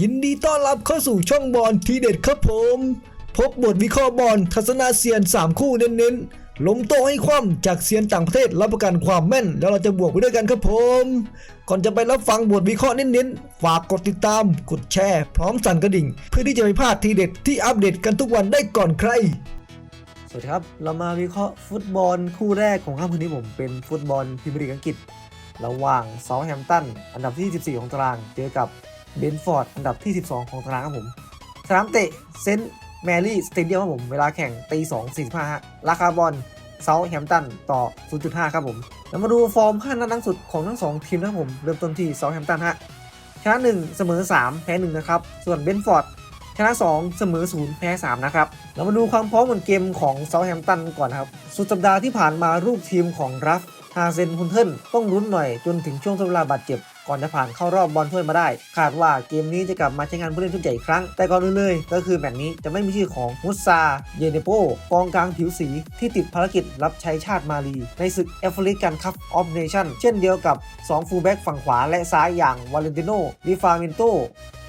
ยินดีต้อนรับเข้าสู่ช่องบอลทีเด็ดครับผม พบบทวิเคราะห์บอลทัศนาเซียน 3 คู่เน้นๆล้มโตให้คว่ำจากเซียนต่างประเทศรับประกันความแม่น แล้วเราจะบวกไปด้วยกันครับผม ก่อนจะไปรับฟังบทวิเคราะห์เน้นๆฝากกดติดตาม กดแชร์ พร้อมสั่นกระดิ่ง เพื่อที่จะไม่พลาดทีเด็ดที่อัปเดตกันทุกวันได้ก่อนใคร สวัสดีครับ เรามาวิเคราะห์ฟุตบอลคู่แรกของค่ำคืนนี้ผมเป็นฟุตบอลพรีเมียร์ลีกอังกฤษ ระหว่างเซาท์แฮมป์ตันอันดับที่ 14 ของตาราง เจอกับ เบนฟอร์ดอันดับที่ 12 ของตารางครับผม สนามเตะเซนต์แมรี่สเตเดียมครับผม เวลาแข่งตี2 45ฮะราคาบอลเซาท์แฮมป์ตันต่อ 0.5 ครับผมแล้วมาดูฟอร์ม5นัดล่าสุดของทั้ง 2 ทีมนะครับผม เริ่มต้นที่เซาท์แฮมป์ตันฮะชนะ 1 เสมอ 3 แพ้ 1 นะครับ ส่วนเบนฟอร์ดชนะ 2 เสมอ 0 แพ้ 3 นะครับเรามาดูความพร้อมของเกมของเซาท์แฮมป์ตันก่อนนครับ สุดสัปดาห์ที่ผ่านมารูปทีมของรัฟฮาเซนฮุนเทิลต้องรุ้นหน่อยจนถึงช่วงทดเวลาบาดเจ็บ ก่อนจะผ่านเข้ารอบบอลถ้วยมาได้ คาดว่าเกมนี้จะกลับมาใช้งานผู้เล่นชุดใหญ่อีกครั้ง แต่ก่อนอื่นเลยก็คือแมตช์นี้จะไม่มีชื่อของมุซา เยเนโปกองกลางผิวสีที่ติดภารกิจรับใช้ชาติมาลี ในศึกแอฟริกันคัพออฟเนชั่นเช่นเดียวกับ 2 ฟูลแบ็กฝั่งขวาและซ้ายอย่างวาเลนติโนลิฟาเมนโต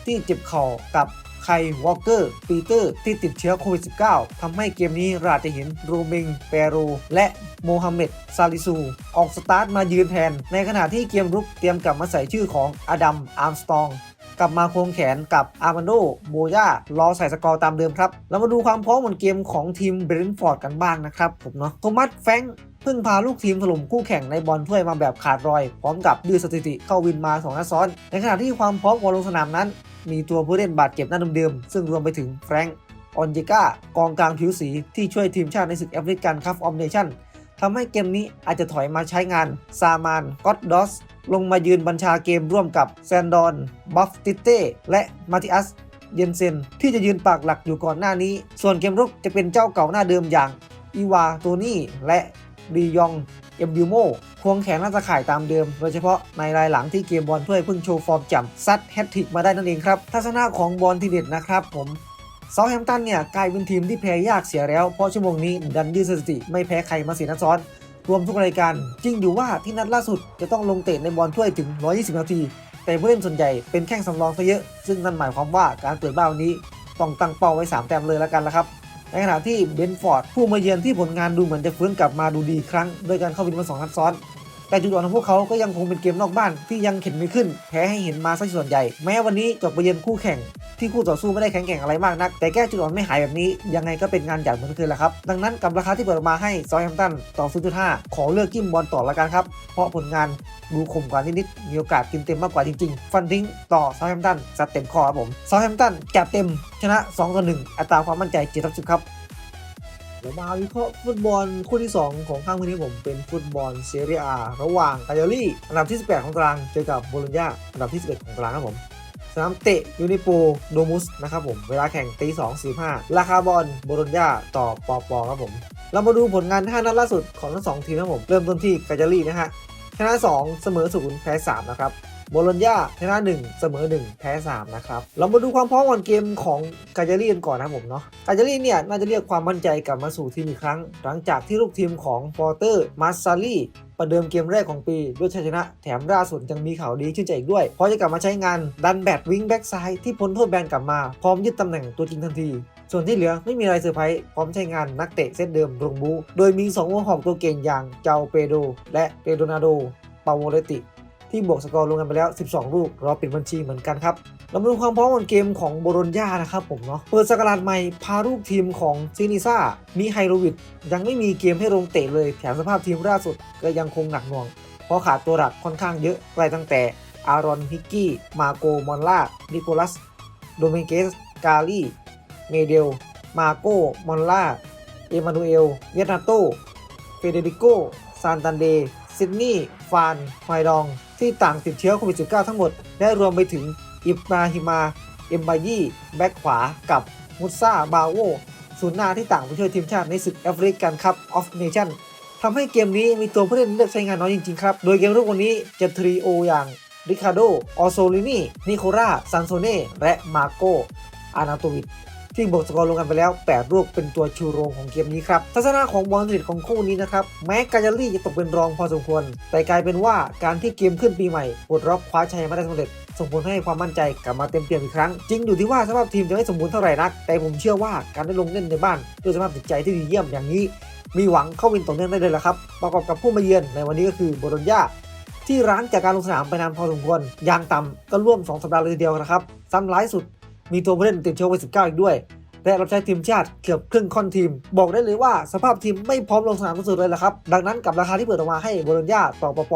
ที่เจ็บเข่ากับ ไควอลเกอร์ ปีเตอร์ที่ติดเชื้อโควิด -19 ทำให้เกมนี้เราจะเห็นโรเมงเปโรและโมฮัมเหม็ดซาลิซู ออกสตาร์ทมายืนแทน ในขณะที่เกมรุกเตรียมกลับมาใส่ชื่อของอดัมอาร์มสตองกลับมาควงแขนกับอาร์มันโดโบย่ารอใส่สกอร์ตามเดิมครับ เรามาดูความพร้อมบนเกมของทีมเบรนฟอร์ดกันบ้างนะครับผมเนาะโทมัสแฟงเพิ่งพาลูกทีมถล่มคู่แข่งในบอลถ้วยมาแบบขาดรอย พร้อมกับดื้อสถิติเข้าวินมา2นัดซ้อน ในขณะที่ความพร้อมก่อนลงสนามนั้น มีตัวผู้เล่นบาดเจ็บหน้าเดิมๆซึ่งรวมไปถึงแฟรงค์ออนเจกากองกลางผิวสีที่ช่วยทีมชาติในศึกแอฟริกันคัพออฟเนชั่นทำให้เกมนี้อาจจะถอยมาใช้งาน ซามานก็อตดอส ลงมายืนบัญชาเกมร่วมกับแซนดอน บัฟติเต้ และมาติอัส เยนเซน ที่จะยืนปากหลักอยู่ก่อนหน้านี้ ส่วนเกมรุกจะเป็นเจ้าเก่าหน้าเดิมอย่าง อีวา โตนี่ และ ดียอง เอ็มบิวโมควงแขนน่าจะข่ายตามเดิม โดยเฉพาะในรายหลังที่เกมบอลถ้วยเพิ่งโชว์ฟอร์มจำซัดแฮตทริกมาได้นั่นเองครับ ทัศนะของบอลทีเด็ดนะครับผมซาแฮมตันเนี่ยกลายเป็นทีมที่แพ้ยากเสียแล้ว เพราะชั่วโมงนี้ดันยืดสถิติไม่แพ้ใครมาสี่นัดซ้อน รวมทุกรายการจริงอยู่ว่าที่นัดล่าสุดจะต้องลงเตะในบอลถ้วยถึง 120 นาที แต่ผู้เล่นส่วนใหญ่เป็นแข้งสำรองซะเยอะ ซึ่งนั่นหมายความว่าการเปิดบ้านวันนี้ต้องตั้งเป้าไว้ 3 แต้มเลยแล้วกันละครับ ในขณะที่เบนฟอร์ดผู้มาเยือนที่ผลงานดูเหมือนจะฟื้นกลับมาดูดีครั้งด้วยการเข้าวินมาสองนัดซ้อน แต่จุดอ่อนของพวกเขาก็ยังคงเป็นเกมนอกบ้านที่ยังเข็นไม่ขึ้น แพ้ให้เห็นมาซะส่วนใหญ่ แม้วันนี้จบไปเยือนคู่แข่ง ที่คู่ต่อสู้ไม่ได้แข็งแกร่งอะไรมากนัก แต่แก้จุดอ่อนไม่หายแบบนี้ ยังไงก็เป็นงานใหญ่เหมือนเคยแหละครับ ดังนั้นกับราคาที่เปิดมาให้ซอยแฮมตันต่อ0.5ขอเลือกจิ้มบอลต่อละกันครับ เพราะผลงาน ดูข่มกว่านิดๆมีโอกาสกินเต็มมากกว่าจริงๆ ฟันทิ้งต่อซาแฮมตันจัดเต็มข้อครับผมซาแฮมตันจัดเต็มชนะ2ต่อ1อัตราความมั่นใจ7ทับ10ครับเดี๋ยวมาวิเคราะห์ฟุตบอลคู่ที่ 2 ของข้างวันนี้ผมเป็นฟุตบอลเซเรียอาระหว่างคาเยลี่อันดับที่ 18 ของตารางเจอกับโบโลญญาอันดับที่ 11 ของตารางครับผมสนามเตะยูนิโปโดมุสนะครับผม เวลาแข่งตี2 45ราคาบอลโบโลญญาต่อปอปอครับผม เรามาดูผลงาน 5 นัดล่าสุดของทั้ง 2 ทีมนะครับผม เริ่มต้นที่คาเยลี่นะฮะ ชนะ 2 เสมอ 0 แพ้ 3 นะครับโบโลญญาชนะ1 เสมอ 1 แพ้ 3 นะครับ เรามาดูความพร้อมก่อนเกมของกาเจรีกันก่อนนะผมเนาะกาเจรีเนี่ยน่าจะเรียกความมั่นใจกลับมาสู่ทีมอีกครั้ง หลังจากที่ลูกทีมของปอเตอร์มาซารี ประเดิมเกมแรกของปีด้วยชัยชนะ แถมล่าสุดยังมีข่าวดีชื่นใจอีกด้วย เพราะจะกลับมาใช้งานดันแบตวิงแบ็กซ้ายที่พ้นโทษแบนกลับมา พร้อมยึดตำแหน่งตัวจริงทันที ส่วนที่เหลือไม่มีอะไรเซอร์ไพรส์พร้อมใช้งานนักเตะเซตเดิมลงบู โดยมี2หัวหอกตัวเก่งอย่างเจ้าเปโดและเปโดนาโดปาโวเลติ ที่บวกสกอร์รวมกันไปแล้ว 12 ลูกรอปิดบัญชีเหมือนกันครับ เรามาดูความพร้อมของเกมของโบโรญญานะครับผมเนาะเปิดสกราชใหม่พาลูกทีมของซินิซ่ามีไฮโรวิดยังไม่มีเกมให้ลงเตะเลยแถมสภาพทีมล่าสุดก็ยังคงหนักหน่วง เพราะขาดตัวหลักค่อนข้างเยอะไล่ตั้งแต่อารอนฮิกกี้ มาโกมอนล่านิโคลัส โดเมเกส กาลีเมเดล มาโกมอนล่าเอมานูเอล เวียนาโต เฟเดริโก ซานตันเด ซิดนีย์ ฟานไฮดอง ที่ต่างติดเชื้อโควิด -19 ทั้งหมดและรวมไปถึง อิบนาฮิมา เอ็มบายี่แบ็กขวากับมุซาบาโวศูนย์หน้าที่ต่างไปช่วยทีมชาติในศึกแอฟริกันคัพออฟเนชั่นทำให้เกมนี้มีตัวผู้เล่นเลือกใช้งานน้อยจริง ๆ ครับ โดยเกมรุกวันนี้จะทรีโออย่างริคาโดออโซลินีนิโคราซันโซเน่ และมาโกอานาโตวิช ที่บวกสกอร์รวมกันไปแล้ว 8 ลูกเป็นตัวชูโรงของเกมนี้ครับทัศนะของบอลสนิทของคู่นี้นะครับ แม้กาญารี่จะตกเป็นรองพอสมควร แต่กลายเป็นว่าการที่เกมขึ้นปีใหม่ปลดล็อกคว้าชัยมาได้สำเร็จส่งผลให้ความมั่นใจกลับมาเต็มเปี่ยมอีกครั้ง จริงอยู่ที่ว่าสภาพทีมจะไม่สมบูรณ์เท่าไหร่นัก แต่ผมเชื่อว่าการได้ลงเล่นในบ้านด้วยสภาพจิตใจที่ดีเยี่ยมอย่างนี้ มีหวังเข้าวินต่อเนื่องได้เลยละครับ ประกอบกับผู้มาเยือนในวันนี้ก็คือโบโลญญาที่ร้างจากการลงสนามไปนานพอสมควร อย่างต่ำก็ร่วม 2 สัปดาห์เลยทีเดียวนะครับ ซ้ำร้ายสุด มีตัวผู้เล่นติดเชื้อโควิด 19 อีกด้วย และรับใช้ทีมชาติเกือบครึ่งค่อนทีม บอกได้เลยว่าสภาพทีมไม่พร้อมลงสนามสุดเลยละครับ ดังนั้นกับราคาที่เปิดออกมาให้โบโลญญาต่อปป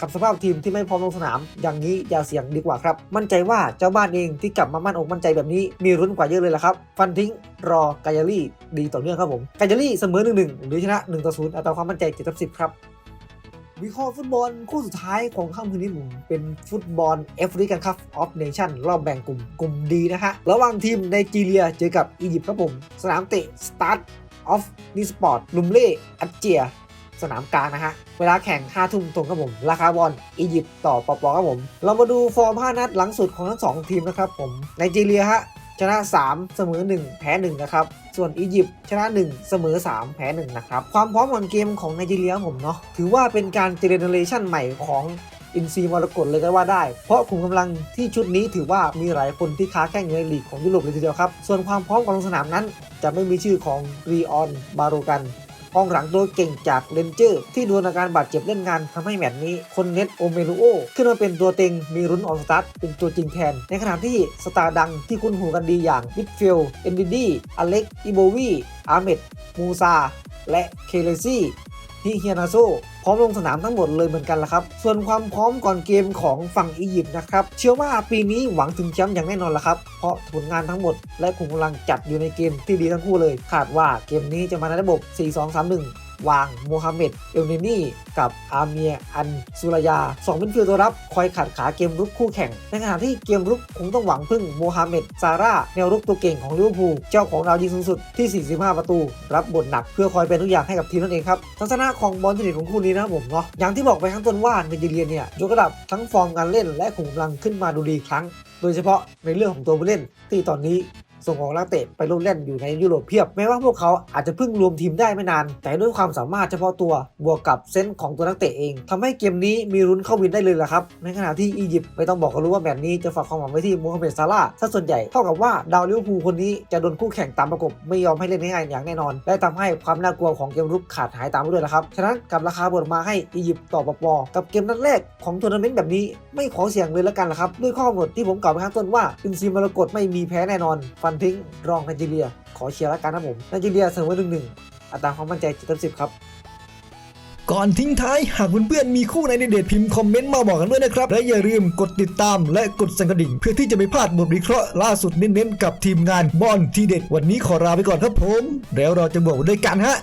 กับสภาพทีมที่ไม่พร้อมลงสนาม อย่างนี้อย่าเสี่ยงดีกว่าครับ มั่นใจว่าเจ้าบ้านเองที่กลับมามั่นอกมั่นใจแบบนี้มีรุ้นกว่าเยอะเลยละครับ ฟันทิ้งรอกายารี่ดีต่อเนื่องครับผมกายารี่เสมอ1-1หนึ่งหรือชนะ1-0อัตราความมั่นใจ7 10ครับ วิเคราะห์ฟุตบอลคู่สุดท้ายของค่ำคืนนี้ผมเป็นฟุตบอลแอฟริกันคัพออฟเนชั่นรอบแบ่งกลุ่มกลุ่มดีนะฮะระหว่างทีมไนจีเรียเจอกับอียิปต์ครับผม สนามเตะสตาร์ทออฟนิสปอร์ตลุมเล่อัจเจีย สนามกลางนะฮะ เวลาแข่ง5ทุ่มตรงครับผม ราคาบอลอียิปต์ต่อปอปอครับผม เรามาดูฟอร์ม 5 นัดหลังสุดของทั้ง 2 ทีมนะครับผมไนจีเรียฮะ ชนะ 3 เสมอ 1 แพ้ 1 นะครับ ส่วนอียิปต์ชนะ 1 เสมอ 3 แพ้ 1 นะครับ ความพร้อมของเกมของไนจีเรียผมเนาะถือว่าเป็นการเจเนเรชันใหม่ของอินซีมรกตเลยก็ว่าได้ เพราะขุมกำลังที่ชุดนี้ถือว่ามีหลายคนที่ค้าแข่งในลีกของยุโรปเลยทีเดียวครับ ส่วนความพร้อมของลงสนามนั้น จะไม่มีชื่อของรีออนบาโรกัน กองหลังตัวเก่งจากเลนเจอร์ ที่ดูอาการบาดเจ็บเล่นงานทำให้แมตช์นี้คนเน็ตโอเมรูโอขึ้นมาเป็นตัวเต็งมีรุนออกสตาร์ทเป็นตัวจริงแทน ในขณะที่สตาร์ดังที่คุ้นหูกันดีอย่างมิดฟิลเอนดิดีอเล็กอิโบวีอาเมดมูซาและเคเลซี่ ฮิเฮียนาโซพร้อมลงสนามทั้งหมดเลยเหมือนกันละครับ ส่วนความพร้อมก่อนเกมของฝั่งอียิปต์นะครับ เชื่อว่าปีนี้หวังถึงแชมป์อย่างแน่นอนละครับ เพราะผลงานทั้งหมดและขุมกำลังจัดอยู่ในเกมที่ดีทั้งคู่เลย คาดว่าเกมนี้จะมาในระบบ 4-2-3-1 วางโมฮัมเหม็ดเอลเนนี่กับอาเมียอันซุรยา2เป็นฟิลด์ตัวรับคอยขัดขาเกมรุกคู่แข่ง ในขณะที่เกมรุกคงต้องหวังพึ่งโมฮัมเหม็ดซาร่าแนวรุกตัวเก่งของลิเวอร์พูลเจ้าของดาวยิงสูงสุดที่ 45 ประตู รับบทหนักเพื่อคอยเป็นทุกอย่างให้กับทีมนั่นเองครับทัศนะของบอลสนิทของคู่นี้นะผมเนาะอย่างที่บอกไปข้างต้นว่าไนจีเรียเนี่ยยกระดับทั้งฟอร์มการเล่นและขุมกำลังขึ้นมาดูดีครั้ง โดยเฉพาะในเรื่องของตัวผู้เล่นที่ตอนนี้ ส่งของนักเตะไปลงเล่นอยู่ในยุโรปเพียบแม้ว่าพวกเขาอาจจะเพิ่งรวมทีมได้ไม่นาน แต่ด้วยความสามารถเฉพาะตัวบวกกับเซนส์ของตัวนักเตะเองทำให้เกมนี้มีรุ้นเข้าวินได้เลยล่ะครับในขณะที่อียิปต์ไม่ต้องบอกก็รู้ว่าแบบนี้จะฝากความหวังไว้ที่มูฮัมเหม็ดซาร่าซะส่วนใหญ่เท่ากับว่าดาวลิเวอร์พูลคนนี้จะโดนคู่แข่งตามประกบไม่ยอมให้เล่นง่ายๆอย่างแน่นอน และทำให้ความน่ากลัวของเกมรุกขาดหายตามไปด้วยละครับฉะนั้นกับราคาบดมาให้อียิปต์ต่อปปกับเกมนัดแรกของทัวร์นาเมนต์แบบนี้ไม่ขอเสี่ยงเลยละกันละครับด้วยข้อกำหนดที่ผมกล่าวไปข้างต้นว่าอินซีมรกตไม่มีแพ้แน่นอนฟันทิ้งรองไนจีเรีย ขอเชียร์ละกันนะผมไนจีเรียเสมอหนึ่งหนึ่งอัตราความมั่นใจเจ็ดสิบครับก่อนทิ้งท้ายหากเพื่อนๆมีคู่ในเด็ดพิมพ์คอมเมนต์มาบอกกันด้วยนะครับ และอย่าลืมกดติดตามและกดสั่นกระดิ่ง เพื่อที่จะไม่พลาดบทวิเคราะห์ล่าสุดเน้นๆกับทีมงานบอลทีเด็ด วันนี้ขอลาไปก่อนครับผม แล้วเราจะบอกด้วยกันฮะ